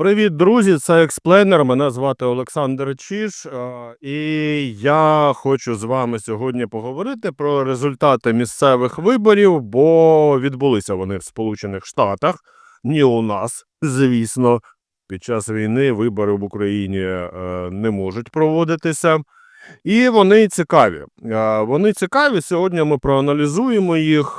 Привіт, друзі! Це експлейнер. Мене звати Олександр Чіш, е, і я хочу з вами сьогодні поговорити про результати місцевих виборів, бо відбулися вони в Сполучених Штатах, не у нас, звісно. Під час війни вибори в Україні е, не можуть проводитися. І вони цікаві. Е, Вони цікаві. Сьогодні ми проаналізуємо їх,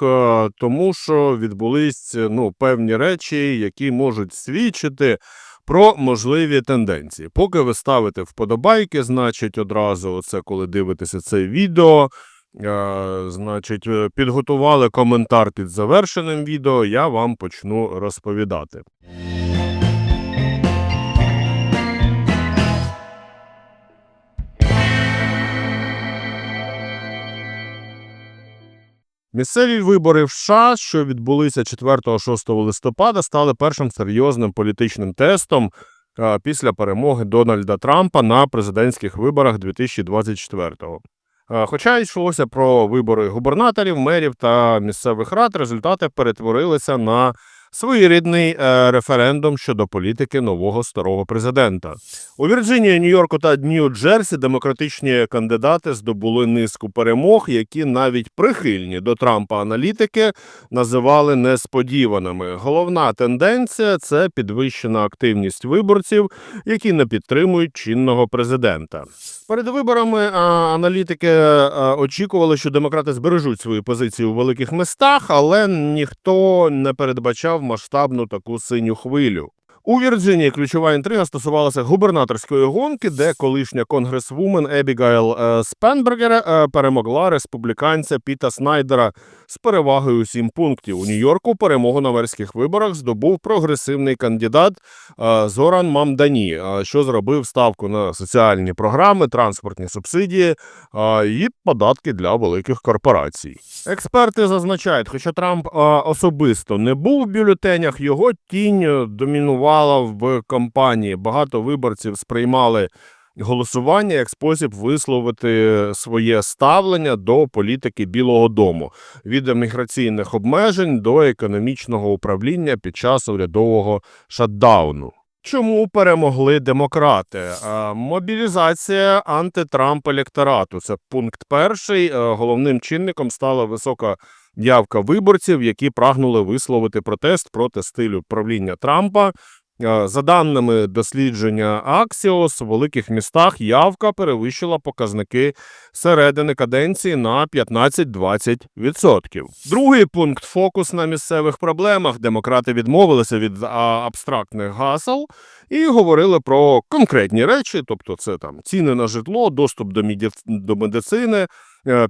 тому що відбулись ну, певні речі, які можуть свідчити про можливі тенденції. Поки ви ставите вподобайки, значить, одразу це коли дивитеся це відео. е, Значить, е, підготували коментар під завершеним відео. Я вам почну розповідати. Місцеві вибори в США, що відбулися 4-6 листопада, стали першим серйозним політичним тестом після перемоги Дональда Трампа на президентських виборах 2024-го. А, Хоча йшлося про вибори губернаторів, мерів та місцевих рад, результати перетворилися на своєрідний е, референдум щодо політики нового старого президента. У Вірджинії, Нью-Йорку та Нью-Джерсі демократичні кандидати здобули низку перемог, які навіть прихильні до Трампа аналітики називали несподіваними. Головна тенденція це підвищена активність виборців, які не підтримують чинного президента. Перед виборами а, аналітики а, очікували, що демократи збережуть свої позиції у великих містах, але ніхто не передбачав масштабну таку синю хвилю. У Вірджинії ключова інтрига стосувалася губернаторської гонки, де колишня конгресвумен Ебігайл е, Спенбергер е, перемогла республіканця Піта Снайдера з перевагою сім пунктів. У Нью-Йорку перемогу на верських виборах здобув прогресивний кандидат е, Зоран Мамдані, е, що зробив ставку на соціальні програми, транспортні субсидії е, і податки для великих корпорацій. Експерти зазначають, хоча Трамп особисто не був в бюлетенях, його тінь домінувала в кампанії. Багато виборців сприймали голосування як спосіб висловити своє ставлення до політики Білого Дому від міграційних обмежень до економічного управління під час урядового шатдауну. Чому перемогли демократи? Е, Мобілізація антитрамп електорату. Це пункт перший. Е, Головним чинником стала висока явка виборців, які прагнули висловити протест проти стилю правління Трампа. Е, За даними дослідження Axios, у великих містах явка перевищила показники середини каденції на 15-20%. Другий пункт фокус на місцевих проблемах. Демократи відмовилися від абстрактних гасел і говорили про конкретні речі, тобто це там ціни на житло, доступ до, медицини,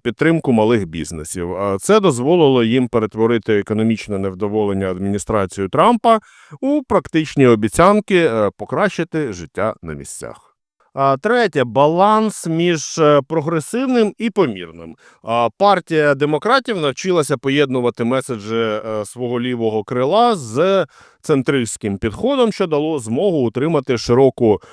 підтримку малих бізнесів. Це дозволило їм перетворити економічне невдоволення адміністрацією Трампа у практичні обіцянки е, покращити життя на місцях. А третє баланс між е, прогресивним і помірним. Партія демократів навчилася поєднувати меседжі е, свого лівого крила з центристським підходом, що дало змогу утримати широку е,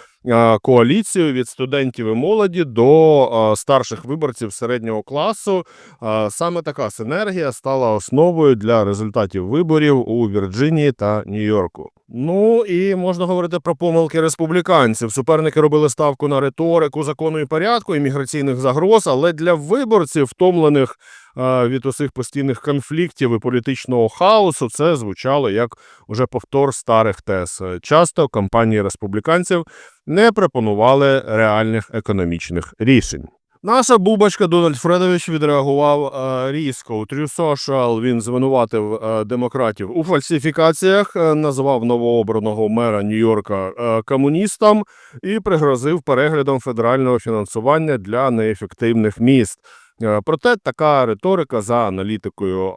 коаліцію від студентів і молоді до е, старших виборців середнього класу. Е, Саме така синергія стала основою для результатів виборів у Вірджинії та Нью-Йорку. Ну і можна говорити про помилки республіканців. Суперники робили ставку на риторику закону і порядку і міграційних загроз, але для виборців, втомлених е, від усіх постійних конфліктів і політичного хаосу, це звучало як уже повтор старих тез. Часто кампанії республіканців не пропонували реальних економічних рішень. Наша бубочка Дональд Фредович відреагував е, різко. True він звинуватив е, демократів у фальсифікаціях, е, назвав новообраного мера Нью-Йорка е, комуністом і пригрозив переглядом федерального фінансування для неефективних міст. Е, Проте така риторика за аналітикою е,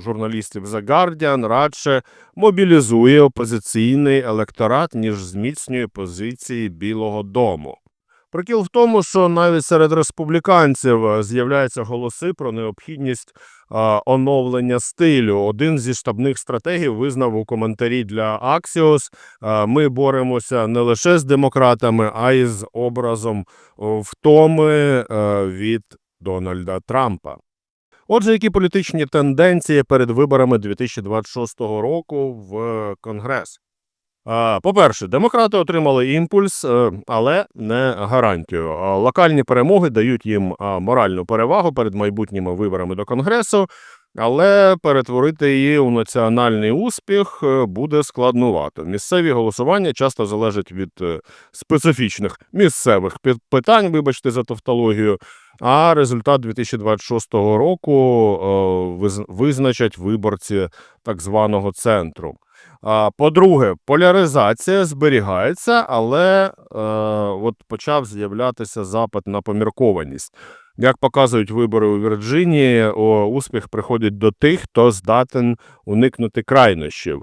журналістів The Guardian радше мобілізує опозиційний електорат, ніж зміцнює позиції Білого Дому. Прикіл в тому, що навіть серед республіканців е, з'являються голоси про необхідність оновлення стилю. Один зі штабних стратегів визнав у коментарі для Axios, е, ми боремося не лише з демократами, а й з образом втоми е, від Дональда Трампа. Отже, які політичні тенденції перед виборами 2026 року в Конгрес? По-перше, демократи отримали імпульс, е, але не гарантію. Локальні перемоги дають їм моральну перевагу перед майбутніми виборами до Конгресу, але перетворити її у національний успіх е, буде складнувато. Місцеві голосування часто залежать від е, специфічних місцевих питань, вибачте за тавтологію. А результат 2026 року е, виз- визначать виборці так званого центру. По-друге, поляризація зберігається, але от почав з'являтися запит на поміркованість. Як показують вибори у Вірджинії, успіх приходить до тих, хто здатен уникнути крайнощів.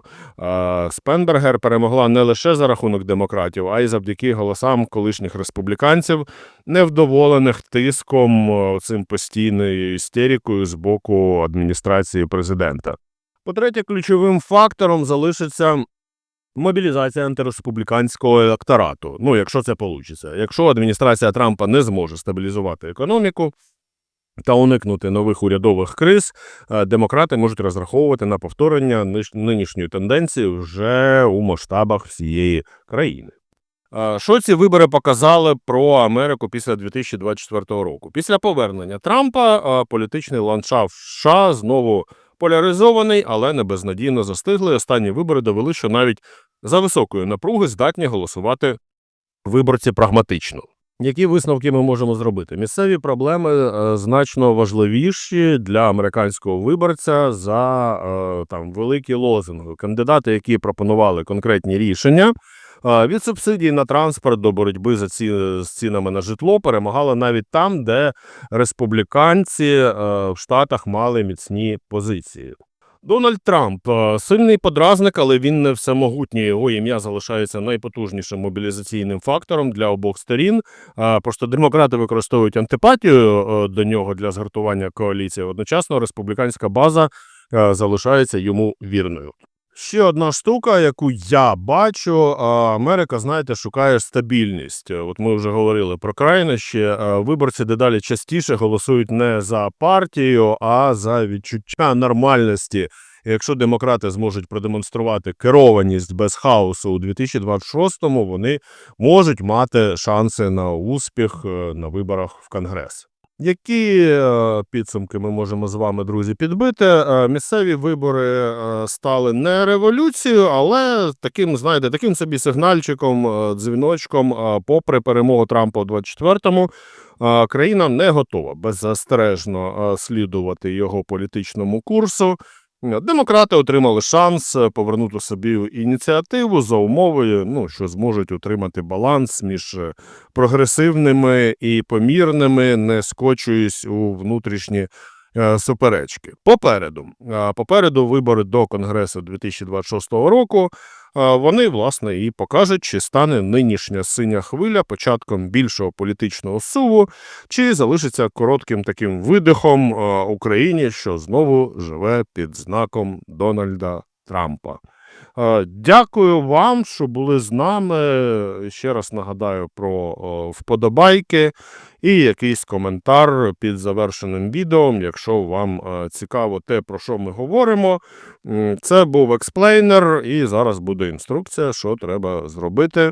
Спенбергер перемогла не лише за рахунок демократів, а й завдяки голосам колишніх республіканців, невдоволених тиском цим постійною істерикою з боку адміністрації президента. По-третє, ключовим фактором залишиться мобілізація антиреспубліканського електорату. Ну, якщо це вийде. Якщо адміністрація Трампа не зможе стабілізувати економіку та уникнути нових урядових криз, е, демократи можуть розраховувати на повторення нинішньої тенденції вже у масштабах всієї країни. Е, Що ці вибори показали про Америку після 2024 року? Після повернення Трампа е, політичний ландшафт США знову поляризований, але не безнадійно застигли. Останні вибори довели, що навіть за високої напруги здатні голосувати виборці прагматично. Які висновки ми можемо зробити? Місцеві проблеми е, значно важливіші для американського виборця за е, там великі лозунги. Кандидати, які пропонували конкретні рішення, від субсидій на транспорт до боротьби за ці, з цінами на житло, перемагали навіть там, де республіканці е, в Штатах мали міцні позиції. Дональд Трамп е, сильний подразник, але він не всемогутній. Його ім'я залишається найпотужнішим мобілізаційним фактором для обох сторін. Е, Просто демократи використовують антипатію до нього для згартування коаліції. Одночасно республіканська база залишається йому вірною. Ще одна штука, яку я бачу, Америка, знаєте, шукає стабільність. От ми вже говорили про крайнощі. Виборці дедалі частіше голосують не за партію, а за відчуття нормальності. Якщо демократи зможуть продемонструвати керованість без хаосу у 2026-му, вони можуть мати шанси на успіх е, на виборах в Конгрес. Які е, підсумки ми можемо з вами, друзі, підбити? Е, Місцеві вибори е, стали не революцією, але таким, знаєте, таким собі сигнальчиком, дзвіночком, попри перемогу Трампа у 24-му, е, країна не готова беззастережно слідувати його політичному курсу. Демократи отримали шанс е, повернути собі ініціативу за умовою, ну, що зможуть утримати баланс між е, прогресивними і помірними, не скочуючись у внутрішні е, суперечки. Попереду, попереду вибори до Конгресу 2026 року. Вони, власне, і покажуть, чи стане нинішня синя хвиля початком більшого політичного суву, чи залишиться коротким таким видихом Україні, що знову живе під знаком Дональда Трампа. Дякую вам, що були з нами. Ще раз нагадаю про вподобайки і якийсь коментар під завершеним відео, якщо вам е, цікаво те, про що ми говоримо. Це був експлейнер, і зараз буде інструкція, що треба зробити.